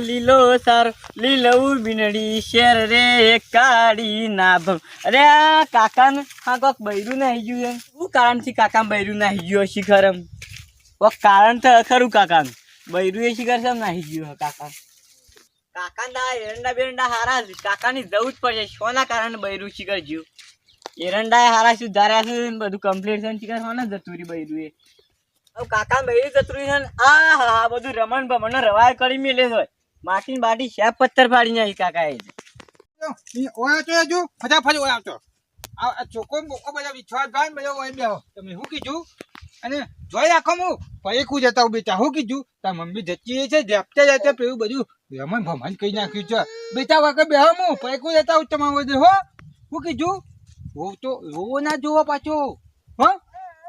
લીલો સારો લીલવું બીનડી શેર રે કાળી નાભ. અરે આ કાકાને હા, કોક બૈરું નાહી ગયું એમ. શું કારણથી કાકા બૈરું નાહી ગયું હશે ખરમ કોક કારણ તો ખરું કાકાનું. બૈરું એ શિખર છે નાહી ગયું કાકા કાકા એરંડા બેરંડા હારા છે. કાકાની જવું જ પડશે શોના કારણે બૈરું શિખર જ્યું એરંડા હારા સુધાર્યા છે ને બધું કમ્પ્લીટ છે શિખર હોને જતું રહ્યું બૈરું એ. કાકા બૈરું જતું છે આ હા બધું રમણ ભમણ રવાય કરી મેલે છે. માટી બાટી શેપ પથ્થર ફાડી નાખી કાકા એ તો ફટાફટ ઓયા તો આ ચોકો બોકો બધા વિશ્વાસ ભાઈ બધા ઓય બેહો. તમે શું કીધું? અને જોઈ રાખો હું પૈકું જતા હું બેટા શું કીધું? તાર મમ્મી જતી છે, જપતે જતે પેલું બધું રમણ ભમણ કહી નાખ્યું છે. બેટા વગર બેહો હું પૈકું જતા હું તમારું બધું હો? શું કીધું? રોવ તો રોવો ના જોવો પાછો. હો?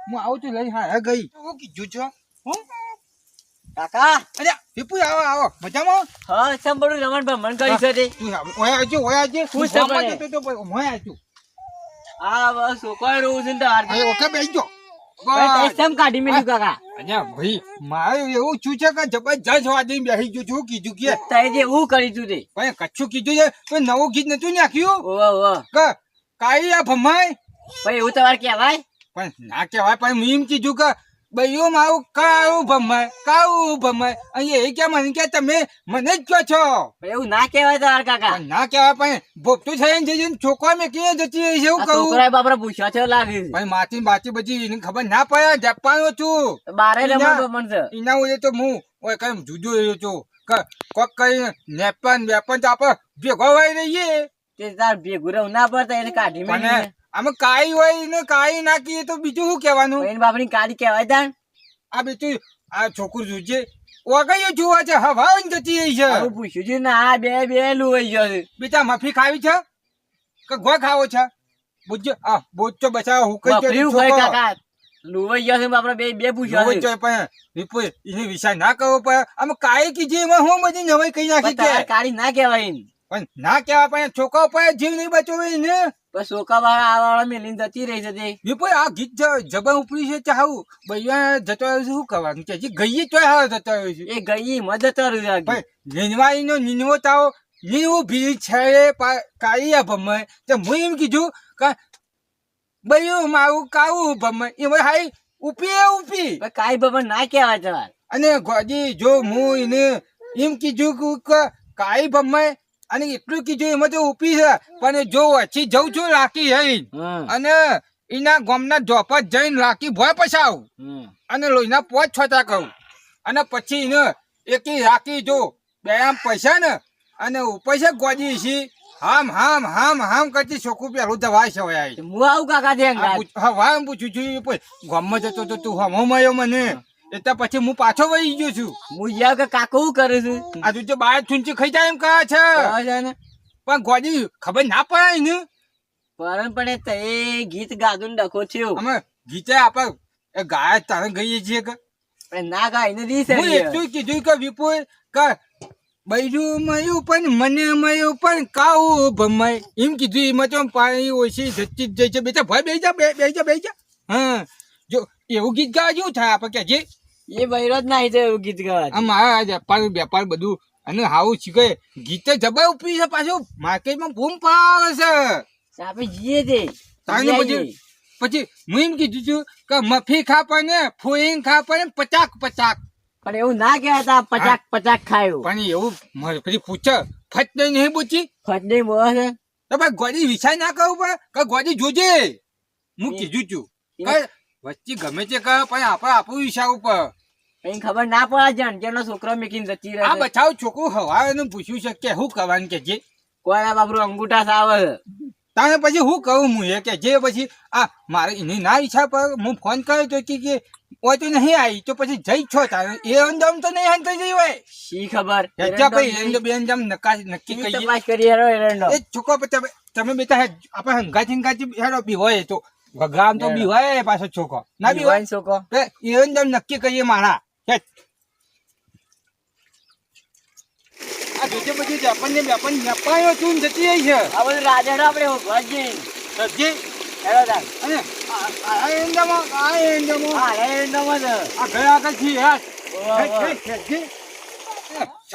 હું આવું છું લઈ હા ગઈ. શું કીધું છો? હું? કાકા અરે પીપુ આવો આવો. મજામાં? હા સમ રમણભાઈ મન કરી છે. તે તું. ઓયા આવજો ઓયા આવજો. હું છે? જતો તો પણ ઓયા આવજો. આ બસ છોકરો રોવું છે ને તાર ઓકે બેસજો તે કાઢી મેલ્યું કાકા? અલ્યા ભાઈ મારે એવું શું છે કે જબરજસ્ત વાદી બેસી ગયું છું કીધું કે. તે જે હું કરી તું તે. ભાઈ કચ્છું કીધું છે તો નવું ગીત નતું નાખ્યું. ઓવા ઓવા કે કાઈ આ ભમાય ભાઈ એવું તમારે કહેવાય? પણ ના કહેવાય પણ મીમ કીધું કે ભાઈઓ મારું કાવું ભમાય કાવું ભમાય અહીંયા એ કે મને કે તમે મને જ કહો છો. એવું ના કહેવાય તાર કાકા. ના કહેવાય પણ ભોગતું થઈને જઈ જઈને છોકરા મેં ક્યાં જતી રહી છે એવું કહું? છોકરાએ બાપરા પૂછ્યા છે લાગે ભાઈ માથી બાચી બચી એને ખબર ના પડે જપાનો છું. બારે રમણ છે. એના ઉદે તો હું ઓય કઈ જુદો રહ્યો છું. કોક કઈ નેપન વેપન તો આપણે ભેગો હોય રહીએ. તે તાર ભેગું રહેવું ના પડતા એને કાઢી પણ મેલી આમાં કાઈ હોય ને કાઈ નાખીએ તો બીજું શું કહેવાનું? એને બાપની કાળી કહેવાય તાણ આ બીજું આ છોકરું જોજે. ઓગાયો જોવા છે? હવા જતી રહી છે. હું પૂછ્યું છે ને આ બે બે લુવાઈ ગયો છે. બેટા મફી ખાવી છે? કે ગો ખાવો છે? બુજ્જો આ બોચો બચાવ હું કઈ ઊભા કાકા? લુવાઈ ગયો છે બાપરા બે બે પૂછ્યો છે. પણ વિપુ એને વિચાર ના કરવો પડે. આમ કાઈ કીધી એમાં હું બધી નવાઈ કઈ નાખી પણ કે? કાળી ના કહેવાય. પણ ના કહેવાય પણ છોકરો પર જીવ નહીં બચવો ને પણ સોકા વાળા મેલીને જતી રહી જતી એ પણ આ ગીત જબા ઉપરી છે ચાહું ભાઈ જતો આવ્યો છે શું કરવાનું? કે હજી ગઈ તો હા જતો આવ્યો છે. એ ગઈ માં જતો રહ્યો ભાઈ નીનવાઈનો નીનવો તાવ નીનવો ભી છે પા- આ ભમે તો હું એમ કીધું કે બૈયું મારું કાવું એ ભાઈ હાઈ ઉપી ઉપી. કાઈ ભમે ના કહેવાય તમારે અને ગોજી જો હું એને એમ કીધું કે- કાઈ ભમાય અને એટલું કીધું એમાં તો ઉપી છે. પણ જો ઓછી જઉં છું લાકી જઈ અને એના ગામના ઝોપટ જઈને લાકી ભોય પછાવ અને લોહીના પોચ છોતા કહું અને પછી એને એકી રાખી જો બે આમ પૈસા ને અને પૈસા ગોજી છે હામ હામ હામ હામ કરતી છોકરું પેલું દવાય છે હું આવું કાકા દે. હવા પૂછું છું ગામમાં જતો તો તું હમો મળ્યો મને. એટલે પછી હું પાછો વહી ગયો છું. હું યા કે કાકો કરે છું? આ તું બહાર ચૂંચી ખાઈ જાય એમ કહે છે. પણ ગોજી ખબર ના પડે ને? પરમ પણ તે ગીત ગાધું ડખો થયો. અમે ગીતે આપણે એ ગાય તારે ગઈએ છીએ કે? પણ ના ગાય ને દીસે હું એટલું કીધું કે વિપુલ કે બૈરું મયું પણ મને મયું પણ કાઉ ભમાય. એમ કીધું એમાં તો પાણી ઓછી જતી જાય છે. બેટા ભાઈ બેસી જા બેસી જા બેસી જા. હા જો એવું ગીત ગાવા જેવું થાય આપણે કે જે એ બૈરો જ નાહી જાય એવું ગીત ગાવા આ મારા વેપાર વેપાર બધું. અને હાવું શીખે. ગીત જબાય ઉપરી છે પાછું. માર્કેટમાં બૂમ પાવે છે. આપણે જીએ તે. તાણે પછી પછી હું એમ કીધું છું કે મફી ખાપે ને ફોઈંગ ખા પડે પચાક પચાક. પણ એવું ના કહેવાય તા પચાક પચાક ખાયું પણ એવું પછી પૂછે ફટ નહીં નહીં પૂછી? ફટ નહીં બોલે છે. તો ભાઈ ગોડી વિચાર ના કરવું પડે કે ગોડી જોજે. હું કીધું છું. વચ્ચે ગમે તે કહે પણ આપણે આપણું વિચારવું પડે કઈ ખબર ના પડે જાણ જેનો છોકરો મેકીને જતી રહે આ બચાવ છોકરું હવાનું પૂછ્યું છે કે હું કરવાનું કે જે કોરા બાપરું અંગૂઠા સાવે તાને પછી હું કહું હું એ કે જે પછી આ મારે એની ના ઈચ્છા પર હું ફોન કર્યો તો કે કે ઓય તો નહીં આવી તો પછી જઈ છો તારે. એ અંજામ તો નહીં હંતાઈ જઈ હોય. શી ખબર? હેચા ભાઈ તો બે અંજામ નકા નક્કી શી તપાસ કરી હેરો એરંડો. એ પછી તમે તમે બેટા હે આપણે હંગાથી હંગાથી હેરો બી હોય તો. વગામ તો બી હોય પાછો છોકરો. ના બી હોય? છોકરો. એ અંજામ નક્કી કરીએ મારા. આ જોજે પછી જાપાન છું જતી રહી છે. આ બધું આપણે સજી આ આ આ ગયા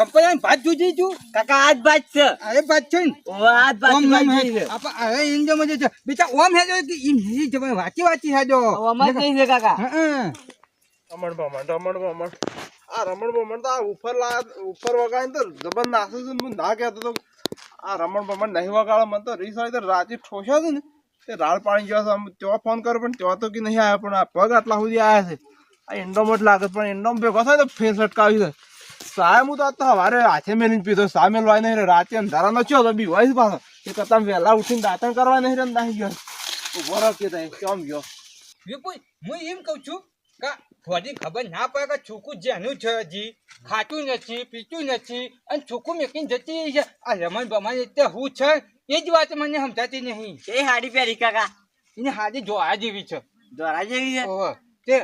આગળ ભાત જોજી છું કાકા આજ બાજ છે. અરે ભાત છે આજ બાજ ઓમ બાજ નામ હે. છે આપા અરે ઇન્જો છે. બેટા ઓમ હે કે ઈમ જવા વાચી વાચી હે જો કઈ છે કાકા? હા. રમણ ભમણ રમણ ભમણ આ રમણ ભમણ તો આ ઉપર લા ઉપર વગાડીને તો જબર નાસે છે ને હું ના કહેતો તો આ રમણ ભમણ નહીં વગાડે, મને તો રીસ તો રાતે ઠોસ્યા છે ને, તે રાળ પાણી ગયો છે ત્યાં ફોન કર્યો, પણ ત્યાં તો કે નહીં આવ્યા, પણ આ પગ આટલા સુધી આવ્યા છે. આ એન્ડોમ જ લાગે પણ એન્ડોમ ભેગો થાય તો ફેસ અટકાવી છે સાહેબ, હું તો આજ સવારે હાથે મેલીને પીધો સા મેલવાય નહીં રાતે અંધારા અંધારાનો છો તો બી હોય પાછો. એ કરતા વહેલા ઉઠીને દાંતણ કરવા નહીં રે ને નાહી ગયો. ઊભો કે તઈ કેમ ગયો? હું એમ કહું છું કે થોડી ખબર ના પડે કે છોકું જેનું છે હજી. ખાતું નથી પીતું નથી અને છોકું મેકીને જતી રહી છે. આ રમણ બમણ એટલે હું છે? એ જ વાત મને સમજાતી નહીં. એ હાડી પહેરી કાકા. એને હાડી જોવા જેવી છે. દોરા જેવી છે? ઓહો. તે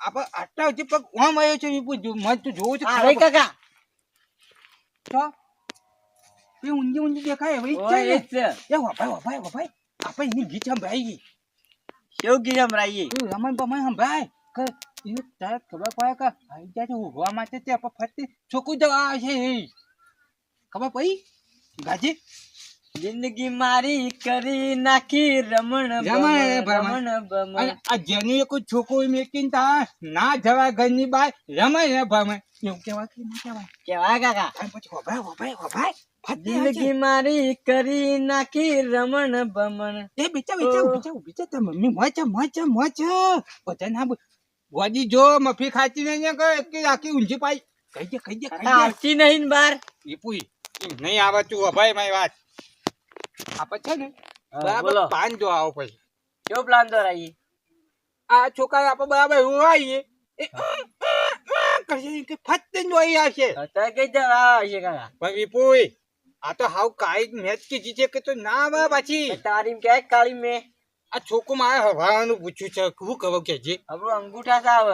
આપણે આટલા હજી પગ ઓમ આવ્યો છે જો મને તું જોવું છે આ કાકા. તો? એ ઊંધી ઊંધી દેખાય એવી જ છે એ એ વભાઈ વભાઈ વભાઈ આપણે એની ગીત સંભળાઈ કેવું કીધું સંભળાઈ ગઈ? રમણ બમણ સંભળાય. કે એને ખબર પડે કે આવી જાય ઉભવા માટે તે ફરતી છોકું જવા છે એ. ખબર પડી? ગાજી? જિંદગી મારી કરી નાખી રમણ રમણ, આ જેની એક છોકરું મેકીને તા ના જવાય ઘરની બહાર રમાય ને ભમે. એવું કહેવાય કે ના કહેવાય? કેવાય કાકા. પછી આવે છે. જિંદગી મારી કરી નાખી રમણ ભમણ એ બેચા બેચા. બેચા બેચા મમ્મી મોચ મોચ મોચ બધા ના ગોદી જો મફી ખાતી નહીં કે આખી ઊંચી પાઈ. કઈ દે કઈ દે આવતી નહીં બાર. ઈપુઈ નહીં આવે તું અભાઈ મારી વાત. આપણે છે ને? બરાબર પાન જો આવો પછી. કેવો પ્લાન દોરાઈએ આ છોકરા આપણે બરાબર એવું આવીએ. કરશે કે ફટ જોઈ આવશે. કઈ જવા છે કાકા? પણ વિપુઈ આ તો હાવ કાઈ મેચ કીધી છે કે તો ના બા પાછી. તારી કે કાળી મેં? આ છોકરો મારે હવાનું પૂછ્યું છે શું કહો કે જે. આપણું અંગૂઠા સાવ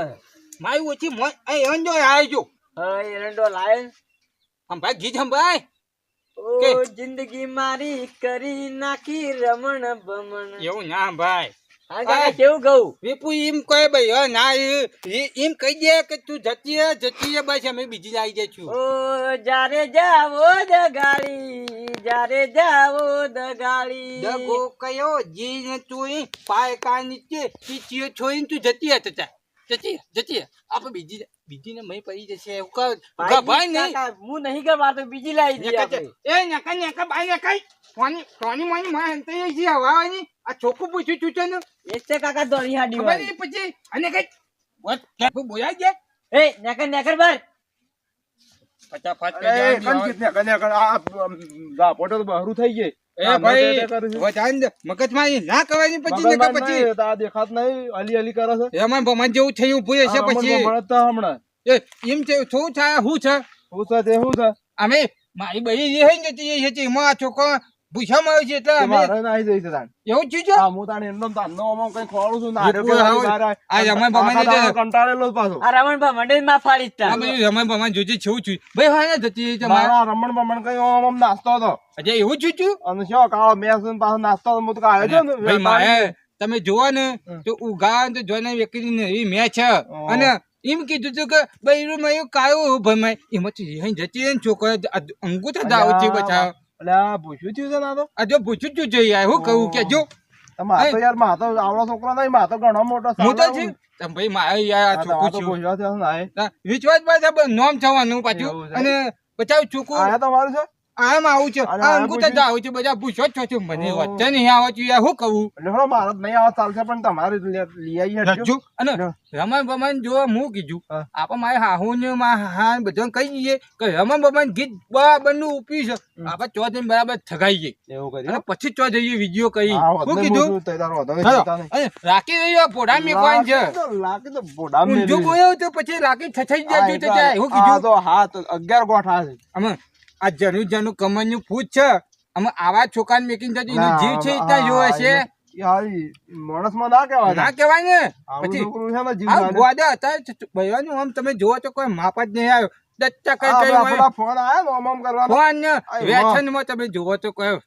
મારી ઓછી મોજ એ એન જો. આવજો એરંડો લાય ભાઈ ગીત સંભળાય ઓ કે? જિંદગી મારી કરી નાખી રમણ ભમણ એવું ના ભાઈ. કેવું કહું? વિપુ એમ કહે ભાઈ ના એ- એ- એમ કહી દે કે તું જતી રહે જતી રહે બસ અમે બીજી આવી જઈશું ઓ જારે જાવો દગાળી જારે જાવો દગાળી દગો કયો જી ને તું પાય કા નીચે પીચીઓ છોઈને તું જતી રહે તતા જતી જતી. આપણે બીજી બીજી ને મય પડી જશે એવું કહો. ભાઈ નહીં. હું નહીં કરવા તો બીજી લાવી દે એ નેકા નેકા ભાઈ નેકાઈ સોની સોની મોની માં હંતાઈ છે હવાની આ છોકું પૂછ્યું છું છે ને એ છે કાકા દોરી હાડી ખબર નહીં પછી? અને કઈ વોટ કેપું બોલાઈ ગયા? એ નેકર નેકર બાર. ફટાફટ અરે કન કીધને કને કન આ આ પોટો તો બહરું થઈ ગઈ એ ભાઈ વધારે દે. મગજમાં ના કરાય પછી ને પછી. આ દેખાત નહીં અલી અલી કરે છે. એમાં ભમણ જેવું થયું ઊભું છે પછી. ભમણ હમણાં. એ એમ છે શું છે શું છે? હું છે તે હું છે? અમે મારી બઈ જે હે ને જતી છે એમાં આ છોકરો ભૂસામાં આવ્યો છે એટલે મારે ના જઈ તાણ. એવું થયું છે? હા, હું તાણ કંઈ છું ને કે હવે બહાર આવે. આ રમણ ભમણ આખા કંટાળેલો પાછો. આ રમણ ભા માં ફાડી જ આ બધું રમણ ભમણ જોજે છું છું ભાઈ હા ને જતી છે મારા મારા રમણ બમણ કઈ આમ આમ નાસ્તો હતો. અજય એવું થયું છું અને શું કાળો મેસ ને પાછો નાસ્તો હતો, હું તો આવ્યો છું ને ભાઈ તમે જોવો ને તો ઉગા તો જોઈને વ્યક્તિ એવી મેચ છે. અને એમ કીધું હતું કે બૈરું માં ભાઈ કાયું ભમાય એમાં જતી છોકરો અંગૂઠા દાવ છે બચાવ. એટલે આ ભૂસ્યું થયું છે ના તો આ જો પૂછ્યું જ જોઈ આ હું કહું કે જો તમારે તો યાર આવડો છોકરો નહીં માથો ઘણો મોટો હું તો. છે. તમે ભાઈ મારે યાર આ આ છોકરું છું. ભૂસ્યો આ. વિશ્વાસ પાસે નોમ થવાનું પાછું. અને બચાવ છોકરું. આયા તમારું છે? આમ આવું છે આ આ અંગૂઠા છે બધા પૂછો છો છો મને. વચ્ચે નહીં આવો છું યાર હું કહું? એટલે હળો મારે તો નહીં આવત ચાલશે પણ તમારે લઈ આવીએ. રજુ અને રમણ બમણ જો હું કીધું હા. મારે હાહુ ને મારા હા બધું કહી દઈએ કે રમણ બમણ ગીત બરાબરનું ઉપી છે આપણે ચો જઈને બરાબર થગાઈ જઈએ. એવું કરી અને પછી ચો જઈએ વીડિયો કહી હા, શું કીધું? શું રાખી રહ્યો પોડા મેકવાની છે. લાકી તો- પોડા તો જો. બોલ્યો તો પછી રાખી છછાઈ જાય તો તો જાય. હું કીધું? તો હા તો અગિયાર ગોઠા છે. અમે આ જનુ જનું કમરનું ફૂટ છે. અમે આવા છોકરાને જતું એનો જીવ છે ત્યાં જોવે છે માણસમાં ના કહેવાય ના કહેવાય ને. પછી આમ તમે જોવો તો કોઈ માપ જ નહીં આવ્યો. કઈ કઈ આપણા પેલા ફોન આયા આમ આમ કરવાનો. ફોન ને આય તમે જોવો તો કોઈ છે?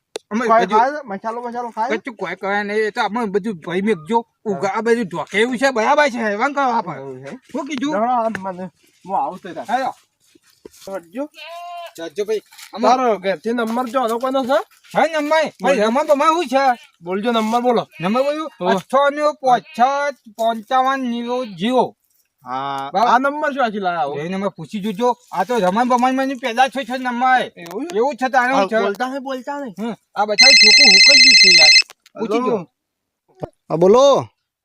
મસાલો ખાય? કોઈ કહે નહીં. એ તો અમે બધું ભાઈ મેકજો ઉગા આ બધું ઢોકેવું છે બરાબર છે. હેવાન કરવા આપણે શું કીધું? હું. હાલો. જાજો ભાઈ. અમાર તારો નંબર જો હતો કોનો છે? હા નંબર ભાઈ રમણ બમણ શું છે. બોલજો નંબર બોલો. નંબર બોલ્યું અઠ્ઠાણું પોસઠ પંચાવન નીરો જીરો આ નંબર શું આથી લાયા એ નંબર પૂછી જોજો. આ તો રમણ બમણમાં પેદા છો છે નંબર. એવું એવું છે તારે છે. બોલતા હે બોલતા નહીં આ બધા છોકરું હુકઈ ગયું છે યાર. પૂછી જો. હા બોલો.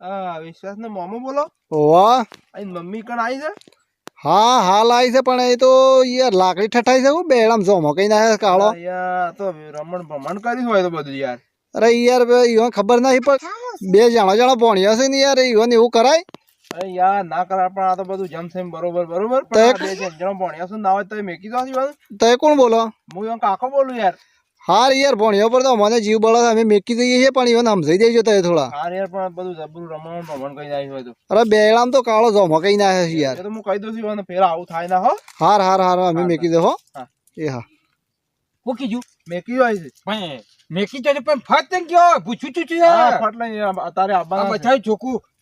હા વિશ્વાસ ને મોમો બોલો. વાહ અહીં મમ્મી કણ આવી છે. હા હાલ આવી છે પણ એ તો યાર લાકડી ઠઠાઈ છે હું બેડામ જોમો કઈ ના કાળો. તો રમણ ભમણ કરી હોય તો બધું યાર. અરે યાર ઈવન ખબર નહીં પણ બે જણા જણા ભણ્યા છે ને યાર ઈવન એવું કરાય? અરે યાર ના કરાય પણ આ તો બધું જમ સેમ બરોબર બરોબર પણ બે જણા ભણ્યા છે ના હોય તો મેકી દો તો કોણ બોલો? હું એમ કાકો બોલું યાર. હાર યાર ભણ્યો પર તો મને જીવ બળા અમે મેકી દઈએ છીએ પણ ઈવન સમજાઈ દેજો તો થોડા. હાર યાર પણ બધું જબરું રમણ ભમણ કઈ જાય હોય તો. અરે બેડામ તો કાળો જોમો કઈ ના છે યાર. તો હું કહી દઉં છું અને પેલા આવું થાય ના હો. હાર હાર હાર અમે મેકી દે હો. હા. એ હા. હું કીધું મેકી હોય છે. પણ મેકી તો પણ ફટ ને કયો પૂછું છું છું હા ફટ લઈને અત્યારે આ આવવાના છે.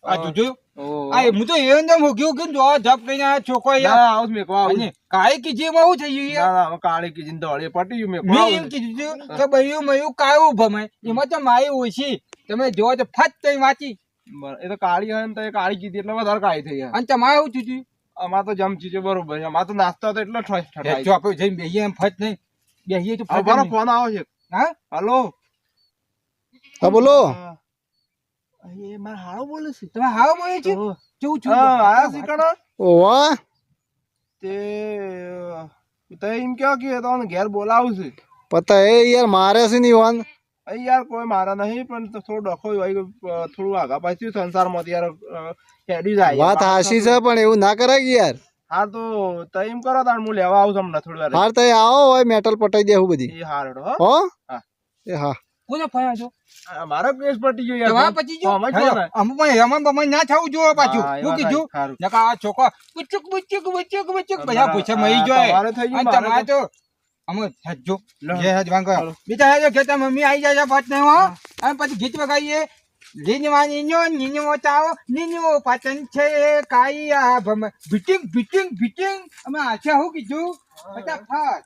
આ હા. જોજો. આ હું તો એ ને મૂક્યું કે જો જપ કરીને આ છોકરો યાર આવું જ મેકવા આવું જ. અને કાળી કીધી થઈ ગયું ના, ના, હવે કાળી કીધી ને પટી મે કો મેં એમ જ. કીધું કે બૈયું મયું કાયું ભમાય. એમાં તો મારી ઓછી. તમે જો તો ફટ કઈ વાંચી. એ તો કાળી હોય ને તો એ કાળી કીધી એટલે વધારે કાળી થઈ અને તમારે શું થયું અમાર તો જમ ચીજો બરોબર છે. અમાર તો નાસ્તો હતો એટલો ઠ- ઠઠાઈ. જો આપણે જઈને બેહીએ એમ ફટ નહીં. બેહીએ તો ફટ ફોન આવે છે. હા? હલો. હા બોલો. હા. એ મારો હાળો બોલે છે. તમે હાવ બોલે છે? કેવું છું? હા, આયા છે વાહ તે અ, તે એમ કહો કે ઘેર બોલાવશે છે. પતા એ યાર મારે છે ને વાન. અહીં યાર કોઈ મારા નહીં પણ તો થોડો ડખો હોય થોડું આગા પાછું સંસારમાં યાર હેડી જાય વાત હાસી છે પણ એવું ના કરાય કે યાર. હા તો તો એમ કરો તાણ હું લેવા આવું છું હમણાં થોડી વાર. હાર તઈ આવો હોય મેટલ પટાઈ દેવું બધી. હાર હો. હો? હા. એ હા. કોને ફાયા છો? મારો કેસ પટી ગયો યાર પછી જો અમે પણ રમણ બમણ ના થાઉ જો પાછું. હા, કીધું? નકા આ છોકો બુચુક બુચુક બુચુક બુચુક. બધા પૂછે મઈ જોય. ગયું, અને મારે તમારે તો. અમે હેજો જે હજ. વાંગો બીજા હેજો કે તમે મમ્મી આવી જાય પાછ ને હો. અને પછી ગીત વગાઈએ લીનવા નીનો નીનવો ચાવો. નીનવો પાચન છે કાઈ આ ભમ. ભીટિંગ ભીટિંગ ભીટિંગ. અમે આછા હું કીધું? ફટાફટ